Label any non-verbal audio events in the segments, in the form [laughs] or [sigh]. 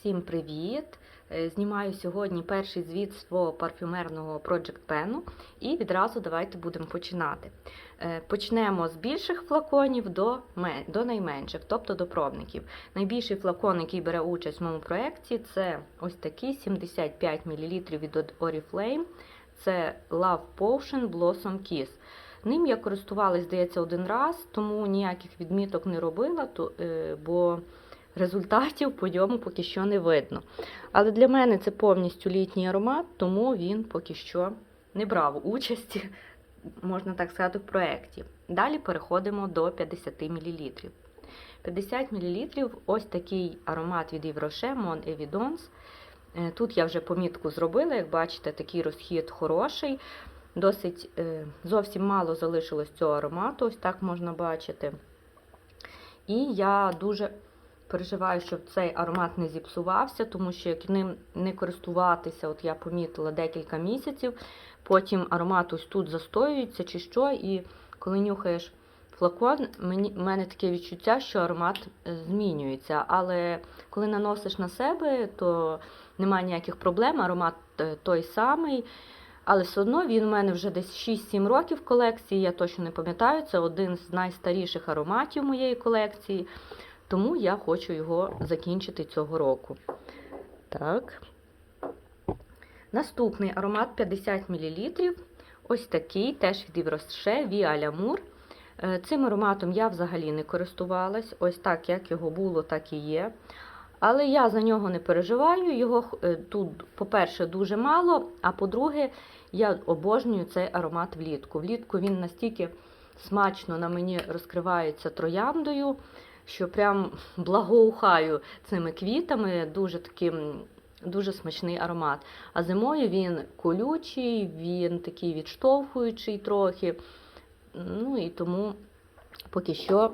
Всім привіт! Е, Знімаю сьогодні перший звіт свого парфюмерного Project Pen і відразу давайте будемо починати. Е, Почнемо з більших флаконів до, до найменших, тобто до пробників. Найбільший флакон, який бере участь в моєму проєкті, це ось такий 75 мл від Oriflame. Це Love Potion Blossom Kiss. Ним я користувалась, здається, один раз, тому ніяких відміток не робила, е, бо результатів по ньому поки що не видно. Але для мене це повністю літній аромат, тому він поки що не брав участі, можна так сказати, в проєкті. Далі переходимо до 50 мл. 50 мл ось такий аромат від Євроше Mon Evidence. Е, Тут я вже помітку зробила, як бачите, такий розхід хороший. Досить е, зовсім мало залишилось цього аромату, ось так можна бачити. І я дуже переживаю, щоб цей аромат не зіпсувався, тому що як ним не користуватися, от я помітила декілька місяців, потім аромат ось тут застоюється чи що, і коли нюхаєш флакон, мені, в мене таке відчуття, що аромат е, змінюється. Але коли наносиш на себе, то немає ніяких проблем, аромат е, той самий. Але все одно він у мене вже десь 6-7 років в колекції, я точно не пам'ятаю. Це один з найстаріших ароматів моєї колекції. Тому я хочу його закінчити цього року. Так. Наступний аромат 50 мл. Ось такий, теж від Євроше Віа Лямур. Е, Цим ароматом я взагалі не користувалась. Ось так, як його було, так і є. Але я за нього не переживаю. Його е, тут, по-перше, дуже мало, а по-друге, я обожнюю цей аромат влітку. Влітку він настільки смачно на мені розкривається трояндою, що прям благоухаю цими квітами, дуже таким. Дуже смачний аромат. А зимою він колючий, він такий відштовхуючий трохи. Ну і тому поки що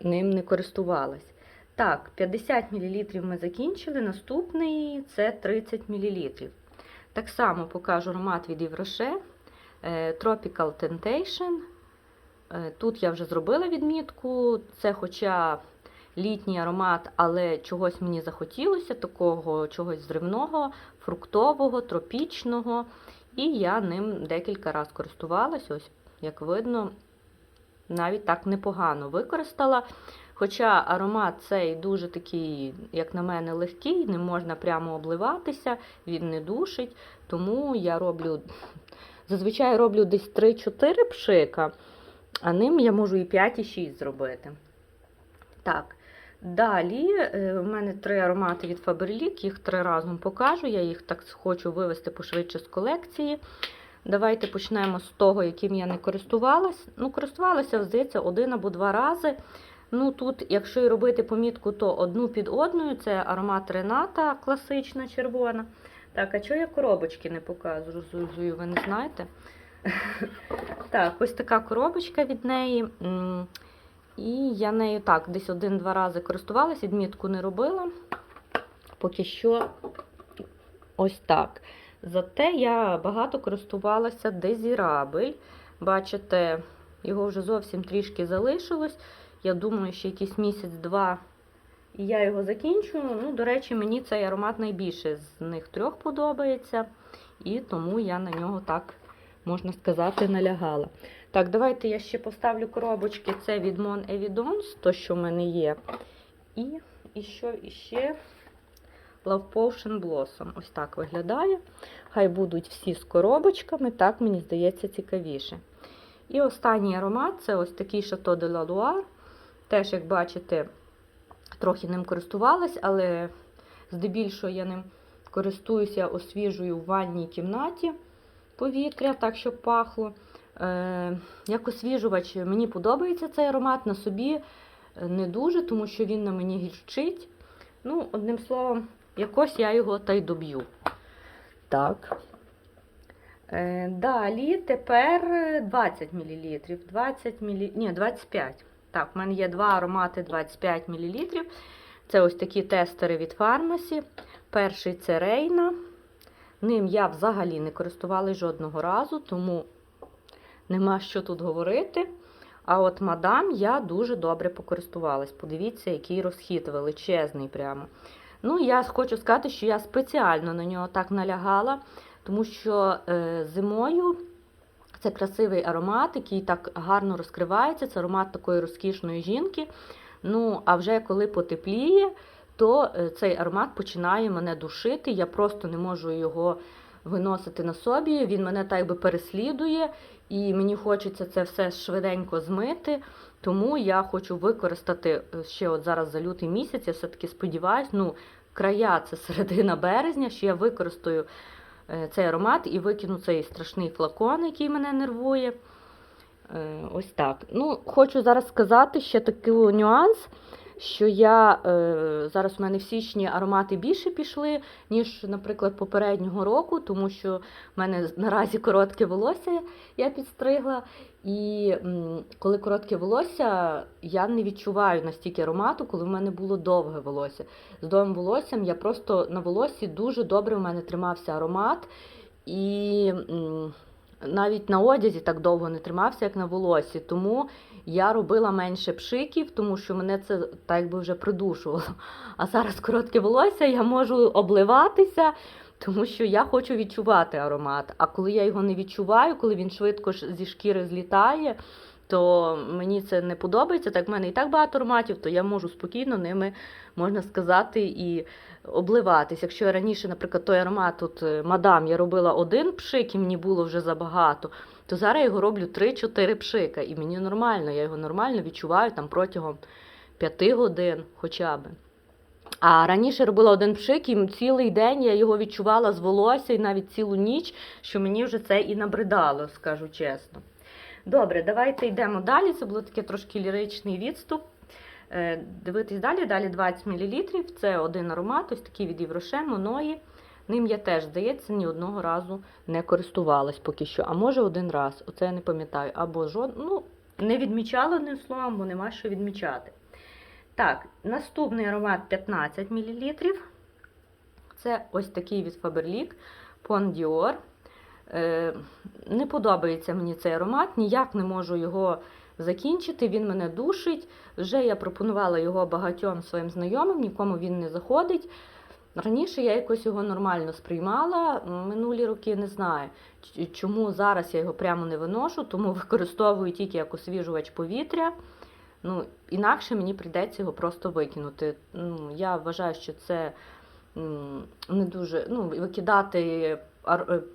ним не користувалась. Так, 50 мл ми закінчили. Наступний це 30 мл. Так само покажу аромат від Євроше Tropical Temptation. Е, Тут я вже зробила відмітку. Це, хоча літній аромат, але чогось мені захотілося, такого чогось зривного, фруктового, тропічного. І я ним декілька разів користувалася. Ось, як видно, навіть так непогано використала. Хоча аромат цей дуже такий, як на мене, легкий, не можна прямо обливатися, він не душить. Тому я роблю, зазвичай роблю десь 3-4 пшика, а ним я можу і 5, і 6 зробити. Так, далі е, в мене три аромати від Faberlic, їх три разом покажу. Я їх так хочу вивести пошвидше з колекції. Давайте почнемо з того, яким я не користувалась. Ну, користувалася, здається, один або два рази. Ну, тут, якщо і робити помітку, то одну під одною це аромат Рената, класична червона. Так, а чого я коробочки не показую, ви не знаєте? [laughs] Так, ось така коробочка від неї. І я нею так, десь один-два рази користувалася, відмітку не робила. Поки що ось так. Зате я багато користувалася дезірабель. Бачите, його вже зовсім трішки залишилось. Я думаю, що якийсь місяць-два і я його закінчу. Ну, до речі, мені цей аромат найбільше з них трьох подобається. І тому я на нього так, можна сказати, налягала. Так, давайте я ще поставлю коробочки. Це від Mon Evidence, то, що в мене є. І, і що іще Love Potion Blossom. Ось так виглядає. Хай будуть всі з коробочками, так мені здається цікавіше. І останній аромат це ось такий Chateau de la Loire. Теж, як бачите, трохи ним користувалась, але здебільшого я ним користуюся, освіжую в ванній кімнаті повітря, так, щоб пахло. Е, Як освіжувач, мені подобається цей аромат на собі не дуже, тому що він на мені гірчить. Ну, одним словом, якось я його та й доб'ю. Так. Е, Далі тепер 20 мл. 20 мл. Ні, 25 Так, в мене є два аромати 25 мл. Це ось такі тестери від фармасі. Перший це Рейна. Ним я взагалі не користувалася жодного разу, тому нема що тут говорити. А от мадам я дуже добре покористувалась. Подивіться, який розхід величезний прямо. Ну, я хочу сказати, що я спеціально на нього так налягала, тому що е, зимою це красивий аромат, який так гарно розкривається. Це аромат такої розкішної жінки. Ну, а вже коли потепліє, то е, цей аромат починає мене душити. Я просто не можу його виносити на собі. Він мене так би переслідує, і мені хочеться це все швиденько змити. Тому я хочу використати е, ще от зараз за лютий місяць. Я все-таки сподіваюся, ну, края це середина березня, що я використаю е, цей аромат і викину цей страшний флакон, який мене нервує. Ось так. Ну, хочу зараз сказати ще такий нюанс, що я е, зараз у мене в січні аромати більше пішли, ніж, наприклад, попереднього року, тому що в мене наразі коротке волосся я підстригла. І коли коротке волосся, я не відчуваю настільки аромату, коли в мене було довге волосся. З довгим волоссям я просто на волоссі дуже добре в мене тримався аромат. І навіть на одязі так довго не тримався, як на волосі. Тому я робила менше пшиків, тому що мене це так якби вже придушувало. А зараз коротке волосся, я можу обливатися, тому що я хочу відчувати аромат. А коли я його не відчуваю, коли він швидко зі шкіри злітає, то мені це не подобається. Так в мене і так багато ароматів, то я можу спокійно ними, можна сказати, і обливатись. Якщо я раніше, наприклад, той аромат, тут е, мадам, я робила один пшик, і мені було вже забагато, то зараз я його роблю 3-4 пшика, і мені нормально, я його нормально відчуваю там протягом 5 годин хоча б. А раніше робила один пшик, і цілий день я його відчувала з волосся і навіть цілу ніч, що мені вже це і набридало, скажу чесно. Добре, давайте йдемо далі. Це було таке трошки ліричний відступ. Е, Дивитись далі, далі 20 мл. Це один аромат, ось такий від Євроше, Моної. Ним я теж, здається, ні одного разу не користувалась поки що. А може один раз, оце я не пам'ятаю. Або жод... ну, не відмічала одним словом, бо нема що відмічати. Так, наступний аромат 15 мл. Це ось такий від Faberlic Pon Dior. Е, не подобається мені цей аромат, ніяк не можу його закінчити. Він мене душить. Вже я пропонувала його багатьом своїм знайомим, нікому він не заходить. Раніше я якось його нормально сприймала. Минулі роки не знаю, чому зараз я його прямо не виношу, тому [laughs] використовую тільки як освіжувач повітря. Ну, інакше мені прийдеться його просто викинути. Ну, я вважаю, що це не дуже. Ну, викидати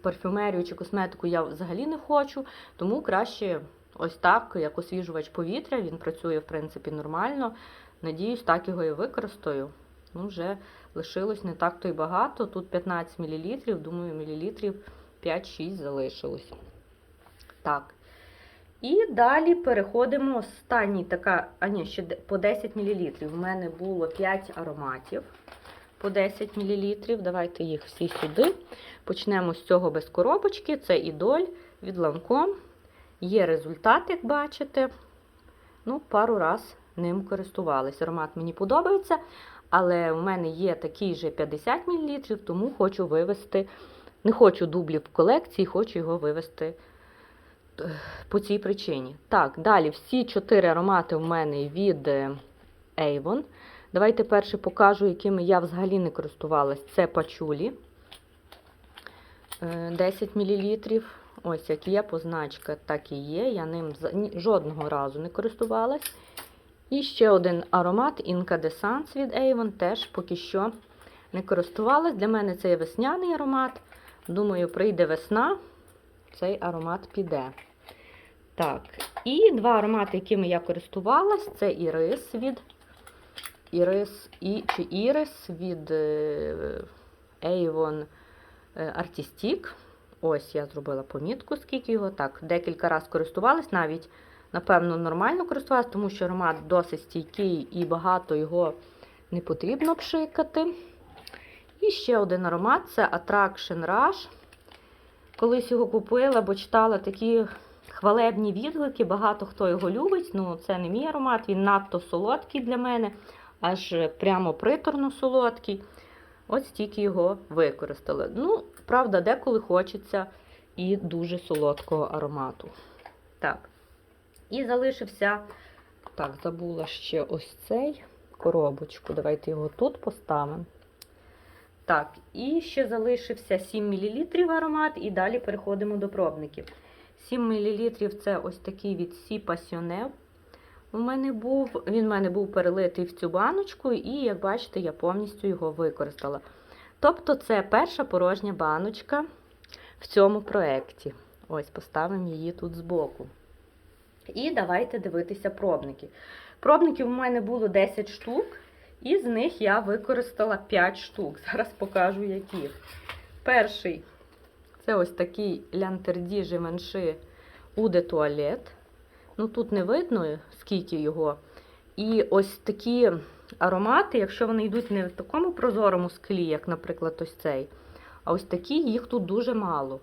парфюмерію чи косметику я взагалі не хочу, тому краще ось так, як освіжувач повітря. Він працює, в принципі, нормально. Надіюсь, так його і використаю. Ну, вже лишилось не так то й багато. Тут 15 мл, думаю, мілілітрів 5-6 залишилось. Так. І далі переходимо. Останній така, а ні, ще по 10 мл. У мене було 5 ароматів по 10 мл. Давайте їх всі сюди. Почнемо з цього без коробочки. Це ідоль від Lancome. Є результат, як бачите. Ну, пару раз ним користувалась. Аромат мені подобається, але у мене є такий же 50 мл, тому хочу вивести. Не хочу дублів в колекції, хочу його вивести е, по цій причині. Так, далі всі чотири аромати в мене від е, Avon. Давайте перше покажу, якими я взагалі не користувалась. Це пачулі е, 10 мл. Ось як є позначка, так і є. Я ним жодного разу не користувалась. І ще один аромат Incandescence від Avon, теж поки що не користувалась. Для мене це є весняний аромат. Думаю, прийде весна, цей аромат піде. Так, і два аромати, якими я користувалась, це ірис від Ірис і, чи Ірис від е, Avon е, Artistic. Ось я зробила помітку, скільки його. Так, декілька разів користувалась, навіть, напевно, нормально користувалась, тому що аромат досить стійкий і багато його не потрібно пшикати. І ще один аромат це Attraction Rush. Колись його купила, бо читала такі хвалебні відгуки, багато хто його любить. Ну, це не мій аромат, він надто солодкий для мене, аж прямо приторно солодкий. Ось тільки його використала. Ну, правда, деколи хочеться і дуже солодкого аромату. Так. І залишився, так, забула ще ось цей коробочку. Давайте його тут поставимо. Так, і ще залишився 7 мл аромат, і далі переходимо до пробників. 7 мл це ось такий від Сі Пасьоне. У мене був, він в мене був перелитий в цю баночку, і, як бачите, я повністю його використала. Тобто, це перша порожня баночка в цьому проєкті. Ось, поставимо її тут збоку. І давайте дивитися пробники. Пробників у мене було 10 штук, і з них я використала 5 штук. [laughs] Зараз покажу, які. Перший це ось такий лянтерді Живенши Уде Туалет. Ну, тут не видно, скільки його. І ось такі аромати, якщо вони йдуть не в такому прозорому склі, як, наприклад, ось цей, а ось такі, їх тут дуже мало.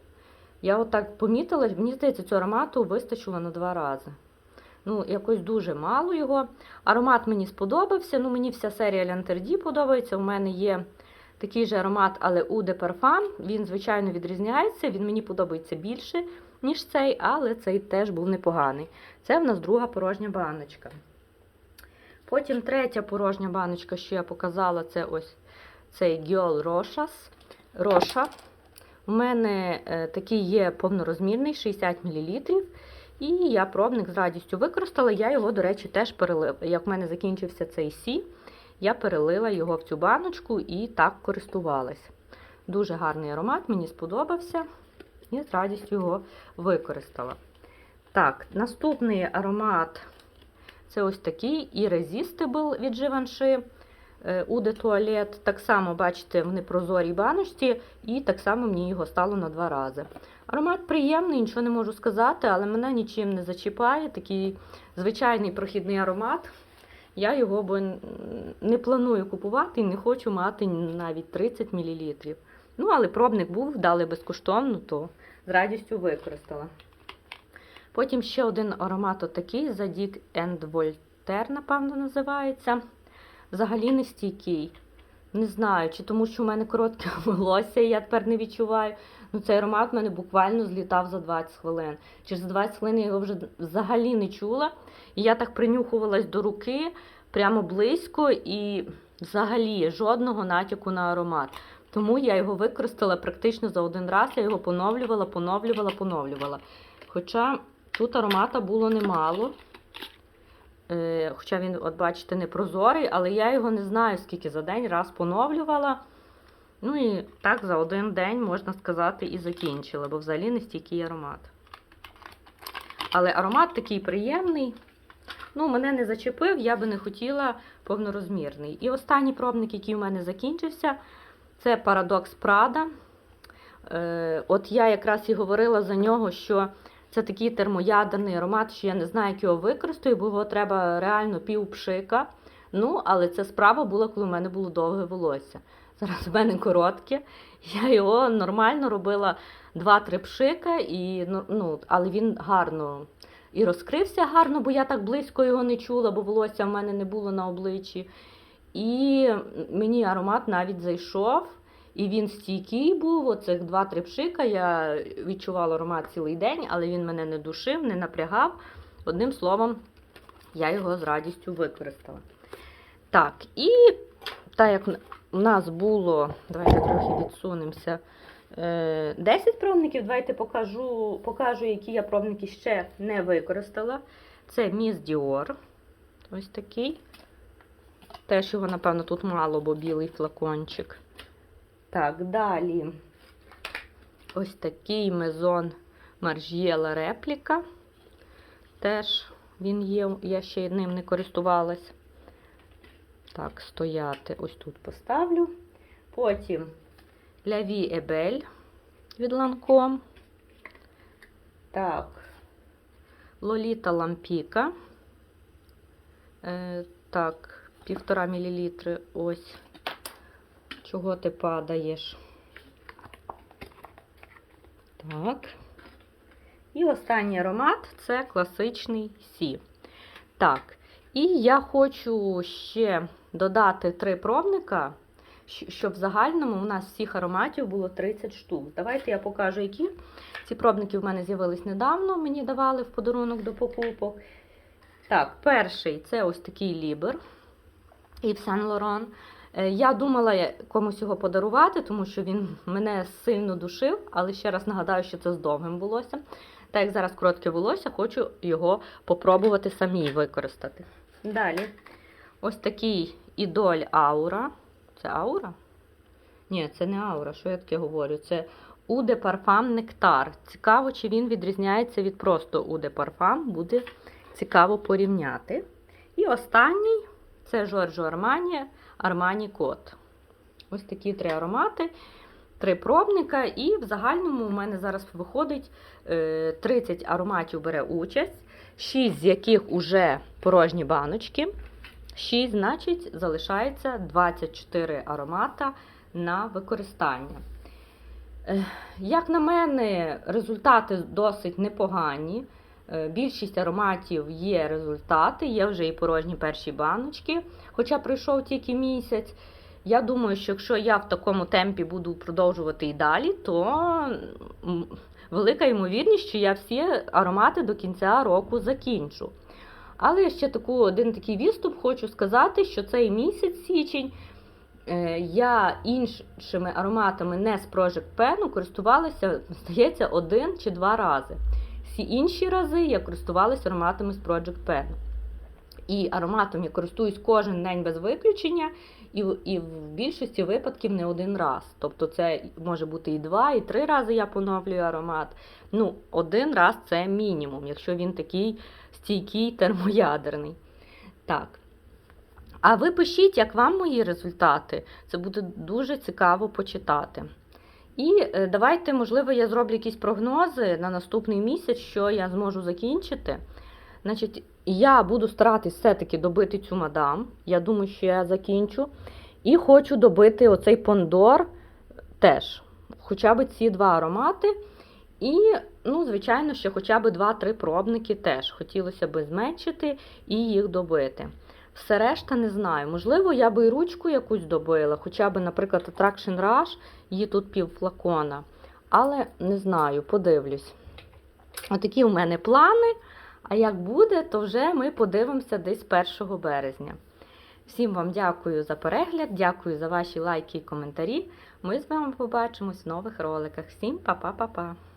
Я отак помітила, мені здається, цього аромату вистачило на два рази. Ну, якось дуже мало його. Аромат мені сподобався. Ну, мені вся серія Лянтерді подобається. У мене є такий же аромат, але у де. Він, звичайно, відрізняється. Він мені подобається більше, ніж цей, але цей теж був непоганий. Це в нас друга порожня баночка. Потім третя порожня баночка, що я показала, це ось цей Girl Roshas. Роша. У мене е, такий є повнорозмірний 60 мл. І я пробник з радістю використала. Я його, до речі, теж перелила. Як в мене закінчився цей сі, я перелила його в цю баночку і так користувалась. Дуже гарний аромат, мені сподобався. І з радістю його використала. Так, наступний аромат це ось такий Irresistible від Givenchy. Уде туалет. Так само, бачите, в непрозорій баночці, і так само мені його стало на два рази. Аромат приємний, нічого не можу сказати, але мене нічим не зачіпає. Такий звичайний прохідний аромат. Я його бо не планую купувати і не хочу мати навіть 30 мл. Ну, але пробник був, дали безкоштовно, то з радістю використала. Потім ще один аромат отакий, Zadig Voltaire, напевно, називається. Взагалі не стійкий. Не знаю, чи тому, що в мене коротке [laughs] волосся, і я тепер не відчуваю. Ну, цей аромат в мене буквально злітав за 20 хвилин. Через 20 хвилин я його вже взагалі не чула. І я так принюхувалась до руки прямо близько і взагалі жодного натяку на аромат. Тому я його використала практично за один раз. Я його поновлювала, поновлювала, поновлювала. Хоча тут аромата було немало. Е, Хоча він, от бачите, не прозорий, але я його не знаю, скільки за день раз поновлювала. Ну і так за один день, можна сказати, і закінчила, бо взагалі не стійкий аромат. Але аромат такий приємний. Ну, мене не зачепив, я би не хотіла повнорозмірний. І останній пробник, який у мене закінчився, це Paradox Prada. Е, От я якраз і говорила за нього, що це такий термоядерний аромат, що я не знаю, як його використаю, бо його треба реально пів пшика. Ну, але це справа була, коли в мене було довге волосся. Зараз в мене коротке. Я його нормально робила 2-3 пшика, і, ну, але він гарно і розкрився гарно, бо я так близько його не чула, бо волосся в мене не було на обличчі. І мені аромат навіть зайшов. І він стійкий був, оцих два-три пшика. Я відчувала аромат цілий день, але він мене не душив, не напрягав. Одним словом, я його з радістю використала. Так, і так як у нас було, давайте трохи відсунемося. 10 пробників, давайте покажу, покажу, які я пробники ще не використала. Це Міс Діор. Ось такий. Теж його, напевно, тут мало, бо білий флакончик. Так, далі ось такий мезон Маржієла репліка. Теж він є, я ще ним не користувалась. Так, стояти ось тут поставлю. Потім Ляві Ебель від Ланком. Так, Лоліта Лампіка. Е, так, півтора мілілітри ось. Чого ти падаєш? Так. І останній аромат це класичний Сі. Так, і я хочу ще додати три пробника, щоб в загальному у нас всіх ароматів було 30 штук. Давайте я покажу, які. Ці пробники в мене з'явились недавно, мені давали в подарунок до покупок. Так, перший це ось такий Лібер Yves Saint Laurent. Е, Я думала комусь його подарувати, тому що він мене сильно душив, але ще раз нагадаю, що це з довгим волоссям. Так як зараз коротке волосся, хочу його попробувати самій використати. Далі, ось такий ідоль аура. Це аура? Ні, це не аура, що я таке говорю? Це Уде Парфам Нектар. Цікаво, чи він відрізняється від просто Уде Парфам. Буде цікаво порівняти. І останній це Жорджо Армані, Армані Кот. Ось такі три аромати, три пробника. І в загальному у мене зараз виходить е, 30 ароматів бере участь, 6 з яких уже порожні баночки. 6, значить, залишається 24 аромата на використання. Е, Як на мене, результати досить непогані. Е, Більшість ароматів є результати, є вже і порожні перші баночки, хоча пройшов тільки місяць. Я думаю, що якщо я в такому темпі буду продовжувати і далі, то велика ймовірність, що я всі аромати до кінця року закінчу. Але я ще таку, один такий відступ хочу сказати, що цей місяць січень е, я іншими ароматами не з Project Pen користувалася, здається, один чи два рази. Всі інші рази я користувалася ароматами з Project Pen. І ароматом я користуюсь кожен день без виключення, і, і в більшості випадків не один раз. Тобто це може бути і два, і три рази я поновлюю аромат. Ну, один раз це мінімум, якщо він такий стійкий термоядерний. Так. А ви пишіть, як вам мої результати. Це буде дуже цікаво почитати. І е, давайте, можливо, я зроблю якісь прогнози на наступний місяць, що я зможу закінчити. Значить, я буду старатись все-таки добити цю мадам. Я думаю, що я закінчу. І хочу добити оцей пондор теж. Хоча б ці два аромати. І, ну, звичайно, ще хоча б 2-3 пробники теж. Хотілося б зменшити і їх добити. Все решта не знаю. Можливо, я би і ручку якусь добила, хоча б, наприклад, Attraction Rush, її тут пів флакона. Але не знаю, подивлюсь. Отакі у мене плани. А як буде, то вже ми подивимося десь 1 березня. Всім вам дякую за перегляд, дякую за ваші лайки і коментарі. Ми з вами побачимось в нових роликах. Всім па-па-па-па!